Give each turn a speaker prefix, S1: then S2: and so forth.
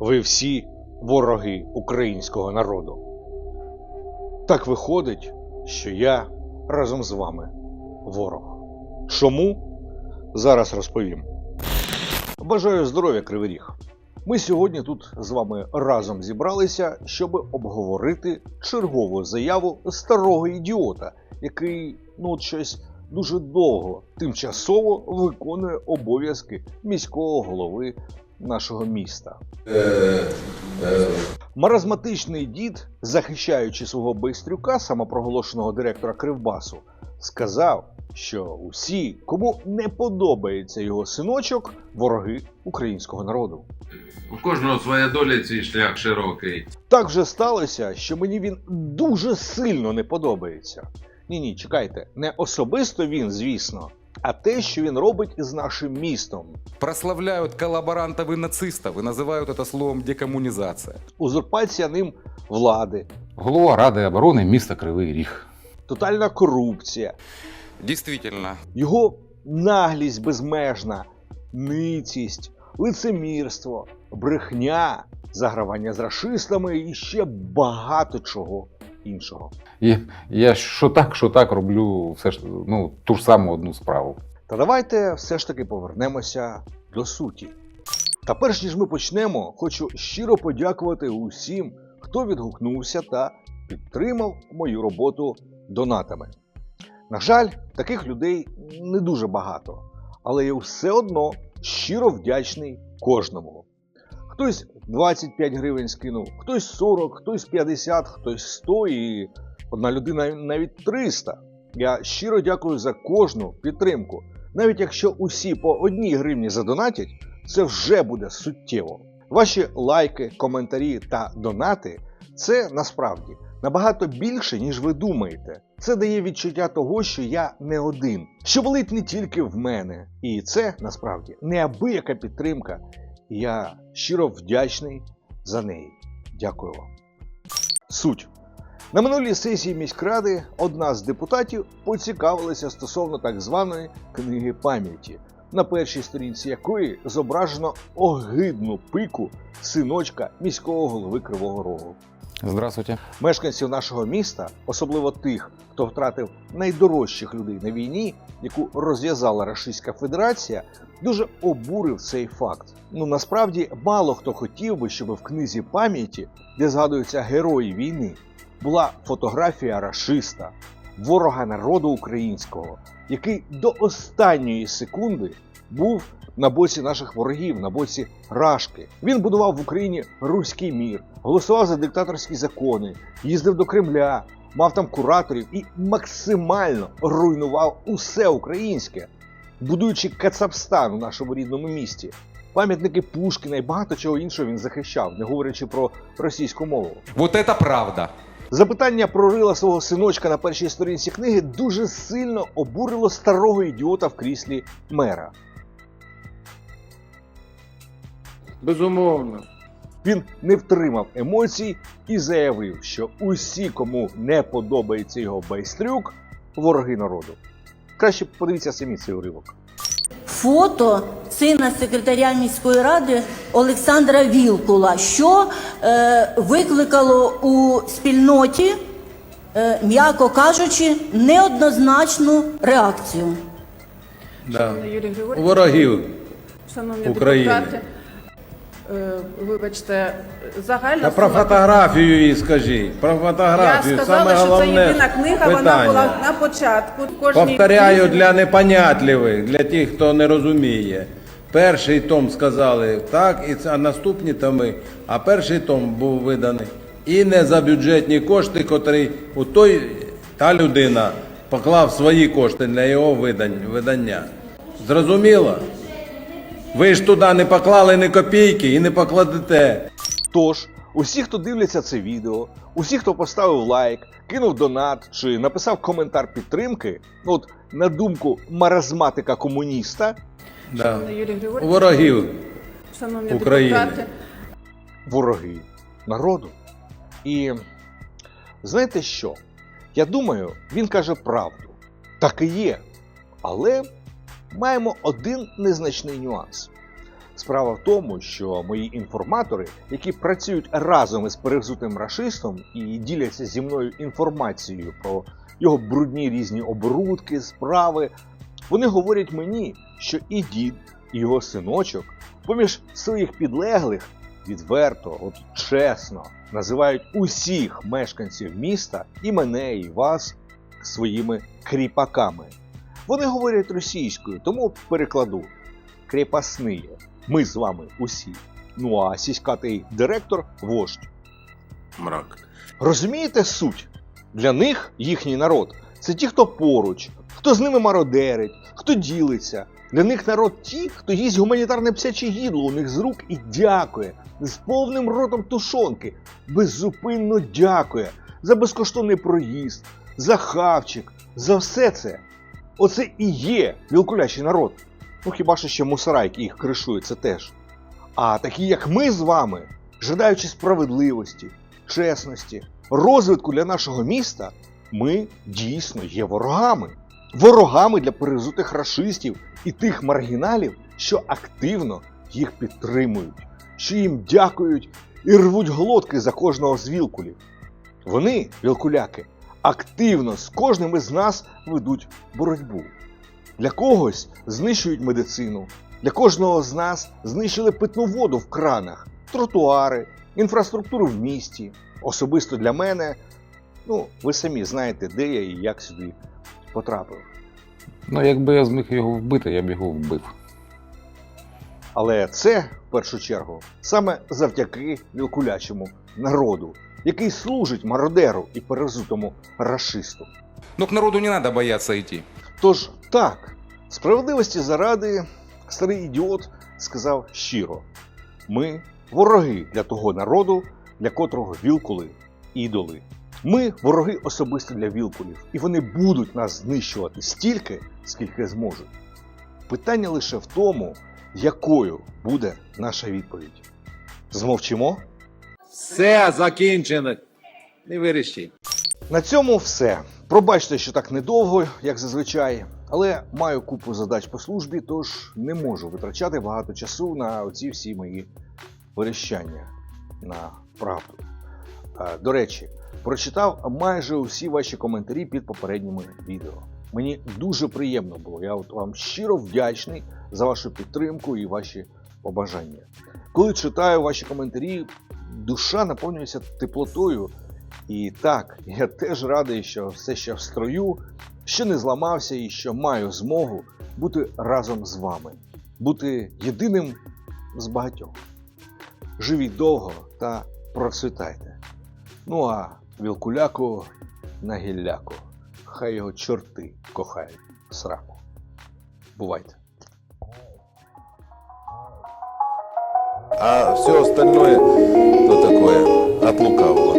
S1: Ви всі вороги українського народу. Так виходить, що я разом з вами ворог. Чому? Зараз розповім. Бажаю здоров'я, Кривий Ріг. Ми сьогодні тут з вами разом зібралися, щоб обговорити чергову заяву старого ідіота, який ну щось дуже довго тимчасово виконує обов'язки міського голови нашого міста. Маразматичний дід, захищаючи свого байстрюка, самопроголошеного директора Кривбасу, сказав, що усі, кому не подобається його синочок, вороги українського народу.
S2: У кожного своя доля цей шлях широкий.
S1: Так вже сталося, що мені він дуже сильно не подобається. Ні, ні, чекайте, не особисто він, звісно, а те, що він робить із нашим містом.
S3: прославляют коллаборантов и нацистов и называют это словом декоммунизация.
S1: Узурпація ним влади,
S4: Голова Ради оборони міста Кривий Ріг.
S1: тотальна корупція,
S3: Действительно,
S1: його наглість безмежна, ницість, лицемірство, брехня, загравання з рашистами і ще багато чого іншого.
S4: І я що так, що так роблю все ж ну, ту ж саму одну справу.
S1: Та давайте все ж таки повернемося до суті. Та перш ніж ми почнемо, хочу щиро подякувати усім, хто відгукнувся та підтримав мою роботу донатами. На жаль, таких людей не дуже багато, але я все одно щиро вдячний кожному. Хтось 25 гривень скинув, хтось 40, хтось 50, хтось 100 і одна людина навіть 300. Я щиро дякую за кожну підтримку. Навіть якщо усі по одній гривні задонатять, це вже буде суттєво. Ваші лайки, коментарі та донати це насправді набагато більше, ніж ви думаєте. Це дає відчуття того, що я не один, що болить не тільки в мене. І це насправді неабияка підтримка. І Я щиро вдячний за неї. Дякую вам. Суть. На минулій сесії міськради одна з депутатів поцікавилася стосовно так званої книги пам'яті, на першій сторінці якої зображено огидну пику синочка міського голови Кривого Рогу.
S4: Здравствуйте.
S1: Мешканців нашого міста, особливо тих, хто втратив найдорожчих людей на війні, яку розв'язала Російська Федерація, дуже обурив цей факт. Ну насправді мало хто хотів би, щоб в книзі пам'яті, де згадуються герої війни, була фотографія рашиста, ворога народу українського, який до останньої секунди був на боці наших ворогів, на боці Рашки. Він будував в Україні руський мір, голосував за диктаторські закони, їздив до Кремля, мав там кураторів і максимально руйнував усе українське, будуючи Кацапстан у нашому рідному місті. Пам'ятники Пушкіна і багато чого іншого він захищав, не говорячи про російську мову.
S3: вот это правда.
S1: Запитання про рила свого синочка на першій сторінці книги дуже сильно обурило старого ідіота в кріслі мера.
S5: Безумовно.
S1: Він не втримав емоцій і заявив, що усі, кому не подобається його байстрюк, вороги народу. Краще подивіться самі цей уривок.
S6: фото сина секретаря міської ради Олександра Вілкула, що е, викликало у спільноті, е, м'яко кажучи, неоднозначну реакцію.
S5: Да.
S7: Шановний Юрій
S5: У ворогів.
S7: шановні
S5: України.
S7: депутати, вибачте, загальна
S5: Та про
S7: сума-
S5: фотографію їй скажіть. Про
S7: Я
S5: фотографію.
S7: сказала,
S5: Саме
S7: що це єдина книга, вона була на початку. Кожній
S5: Повторяю
S7: книзі-
S5: для непонятливих, для тих, хто не розуміє. Перший том сказали так, і це, а наступні томи. А перший том був виданий і не за бюджетні кошти, котрі у той та людина поклав свої кошти для його видання. Зрозуміло? Ви ж туди не поклали ні копійки і не покладете.
S1: Тож, усі, хто дивляться це відео, усі, хто поставив лайк, кинув донат чи написав коментар підтримки, ну от на думку маразматика комуніста,
S5: Да. Ворогів.
S7: шановні
S5: України.
S7: депутати,
S1: вороги народу. І знаєте що? Я думаю, він каже правду. Так і є. Але маємо один незначний нюанс. Справа в тому, що мої інформатори, які працюють разом із перевзутим рашистом і діляться зі мною інформацією про його брудні різні оборудки, справи, вони говорять мені, що і дід, і його синочок поміж своїх підлеглих відверто, от чесно, називають усіх мешканців міста і мене, і вас своїми кріпаками. Вони говорять російською, тому перекладу кріпасниє. Ми з вами усі. Ну а сіськатий директор вождь.
S8: Мрак.
S1: Розумієте суть? Для них їхній народ це ті, хто поруч, хто з ними мародерить, хто ділиться. Для них народ ті, хто їсть гуманітарне псяче гідло у них з рук і дякує з повним ротом тушонки, беззупинно дякує за безкоштовний проїзд, за хавчик, за все це. Оце і є вілкулячий народ. Ну хіба що ще мусорайки їх кришують, це теж. А такі, як ми з вами, жадаючи справедливості, чесності, розвитку для нашого міста, ми дійсно є ворогами. Ворогами для перезутих рашистів і тих маргіналів, що активно їх підтримують, що їм дякують і рвуть глотки за кожного з вілкулів. Вони, вілкуляки, активно з кожним із нас ведуть боротьбу. Для когось знищують медицину, для кожного з нас знищили питну воду в кранах, тротуари, інфраструктуру в місті. Особисто для мене, ну, ви самі знаєте, де я і як сюди потрапив.
S4: Ну, якби я зміг його вбити, я б його вбив.
S1: Але це, в першу чергу, саме завдяки вілкулячому народу, який служить мародеру і перезутому рашисту.
S3: Но к народу не надо бояться идти.
S1: Тож так, справедливості заради старий ідіот сказав щиро: ми вороги для того народу, для котрого вілкули ідоли. Ми вороги особисто для вілкулів, і вони будуть нас знищувати стільки, скільки зможуть. Питання лише в тому, якою буде наша відповідь. Змовчимо?
S8: Все закінчено. Не вирішіть.
S1: На цьому все. Пробачте, що так недовго, як зазвичай, але маю купу задач по службі, тож не можу витрачати багато часу на оці всі мої верещання на правду. Е, До речі, прочитав майже усі ваші коментарі під попередніми відео. Мені дуже приємно було. Я от вам щиро вдячний за вашу підтримку і ваші побажання. Коли читаю ваші коментарі, душа наповнюється теплотою і так, я теж радий, що все ще в строю, що не зламався і що маю змогу бути разом з вами, бути єдиним з багатьох. Живіть довго та процвітайте. Ну а вілкуляку на гілляку. Хай його чорти кохають сраку. Бувайте.
S8: А все остальное, то такое, от лукавого.